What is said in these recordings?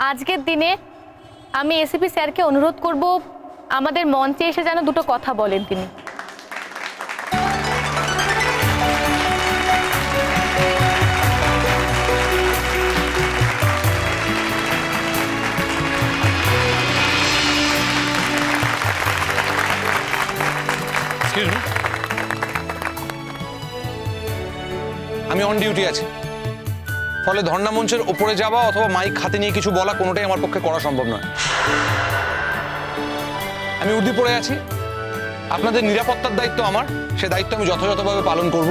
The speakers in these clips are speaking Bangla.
আজকের দিনে আমি এসিপি স্যারকে অনুরোধ করব, আমাদের মঞ্চে এসে যেন দুটো কথা বলেন তিনি। আমি অন ডিউটি আছি। ফলে ধর্ণা মঞ্চের ওপরে যাওয়া অথবা মাইক হাতে নিয়ে কিছু বলা কোনোটাই আমার পক্ষে করা সম্ভব নয়। আমি উর্দি পড়ে আছি। আপনাদের নিরাপত্তার দায়িত্ব আমার। সে দায়িত্ব আমি যথাযথভাবে পালন করব।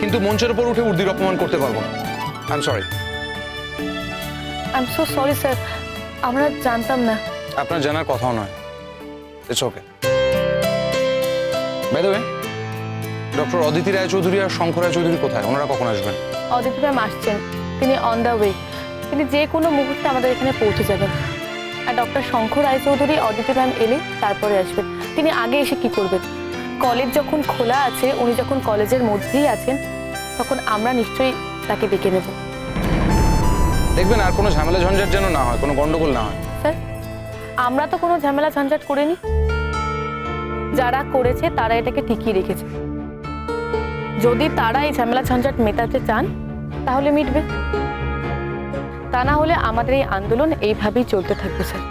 কিন্তু মঞ্চের উপর উঠে উর্দির অপমান করতে পারব না। I am sorry I am so sorry sir আমরা জানতাম না। আপনার জানার কথাও নয়। It's okay by the way doctor Aditi Roychowdhury আর শঙ্কর রায়চৌধুরী কোথায়? ওনারা কখন আসবেন? অদিতি ম্যাম আসছেন। তিনি অন দ্য ওয়ে তিনি যে কোনো মুহূর্তে আমাদের এখানে পৌঁছে যাবেন। আর ডক্টর শঙ্কর রায়চৌধুরী অদিতি ম্যাম এলে তারপরে আসবেন। তিনি আগে এসে কি করবেন? কলেজ যখন খোলা আছে উনি যখন কলেজের মধ্যেই আছেন তখন আমরা নিশ্চয়ই তাকে ডেকে নেব। দেখবেন আর কোনো ঝামেলা ঝঞ্ঝাট যেন না হয় কোনো গন্ডগোল না হয়। স্যার আমরা তো কোনো ঝামেলা ঝঞ্ঝাট করিনি। যারা করেছে তারা এটাকে টিকিয়ে রেখেছে। যদি তারা এই ঝামেলা ঝঞ্ঝাট মেটাতে চান তাহলে মিটবে। তা না হলে আমাদের এই আন্দোলন এইভাবেই চলতে থাকবে, স্যার।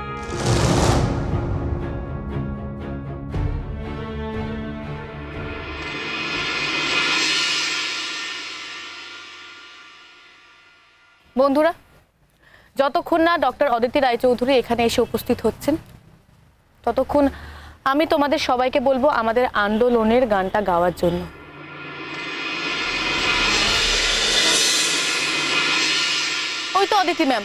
বন্ধুরা, যতক্ষণ না ডক্টর অদিতি রায়চৌধুরী এখানে এসে উপস্থিত হচ্ছেন, ততক্ষণ আমি তোমাদের সবাইকে বলব আমাদের আন্দোলনের গানটা গাওয়ার জন্য। ওই তো অদিতি ম্যাম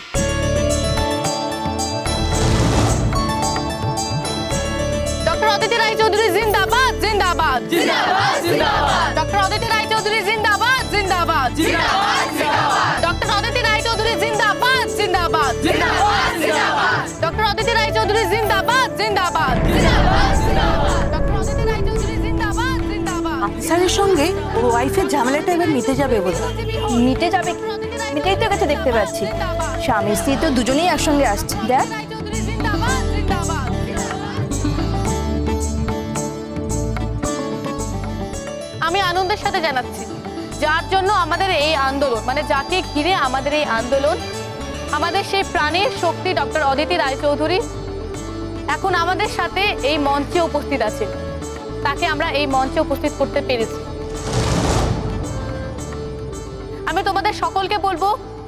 ডক্টর অদিতি রায়চৌধুরী জিন্দাবাদ জিন্দাবাদ। জিন্দাবাদ জিন্দাবাদ। ডক্টর অদিতি রায়চৌধুরী জিন্দাবাদ জিন্দাবাদ। জিন্দাবাদ জিন্দাবাদ। ডক্টর অদিতি রায়চৌধুরী জিন্দাবাদ জিন্দাবাদ। জিন্দাবাদ জিন্দাবাদ। ডক্টর অদিতি রায়চৌধুরী জিন্দাবাদ জিন্দাবাদ। জিন্দাবাদ জিন্দাবাদ। ডক্টর অদিতি রায়চৌধুরী জিন্দাবাদ জিন্দাবাদ। অফিসারের সঙ্গে ওর ওয়াইফের ঝামেলাটা এবার মিটে যাবে বোধ মিটে যাবে মিটেই তো কাছে দেখতে পাচ্ছি। স্বামী, স্ত্রী তো দুজনেই একসঙ্গে আসছে, দেখ। আমি আনন্দের সাথে জানাচ্ছি, যার জন্য আমাদের এই আন্দোলন মানে যাকে ঘিরে আমাদের এই আন্দোলন, আমাদের সেই প্রাণের শক্তি ডক্টর অদিতি রায়চৌধুরী এখন আমাদের সাথে এই মঞ্চে উপস্থিত আছে। তাকে আমরা এই মঞ্চে উপস্থিত করতে পেরেছি। তোমাদের সকলকে বলব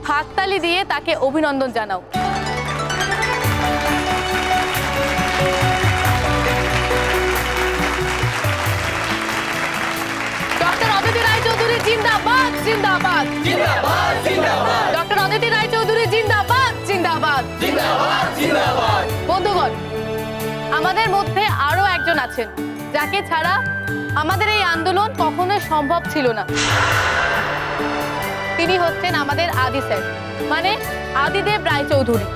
হাততালি দিয়ে তাকে অভিনন্দন জানাও। ডক্টর অদিতি রায়চৌধুরী জিন্দাবাদ জিন্দাবাদ। জিন্দাবাদ জিন্দাবাদ। ডক্টর অদিতি রায়চৌধুরী জিন্দাবাদ জিন্দাবাদ। জিন্দাবাদ জিন্দাবাদ। বন্ধুগণ আমাদের মধ্যে আরও একজন আছেন যাকে ছাড়া আমাদের এই আন্দোলন কখনোই সম্ভব ছিল না। তিনি হচ্ছেন আমাদের আদি স্যার মানে আদিদেব রায়চৌধুরী।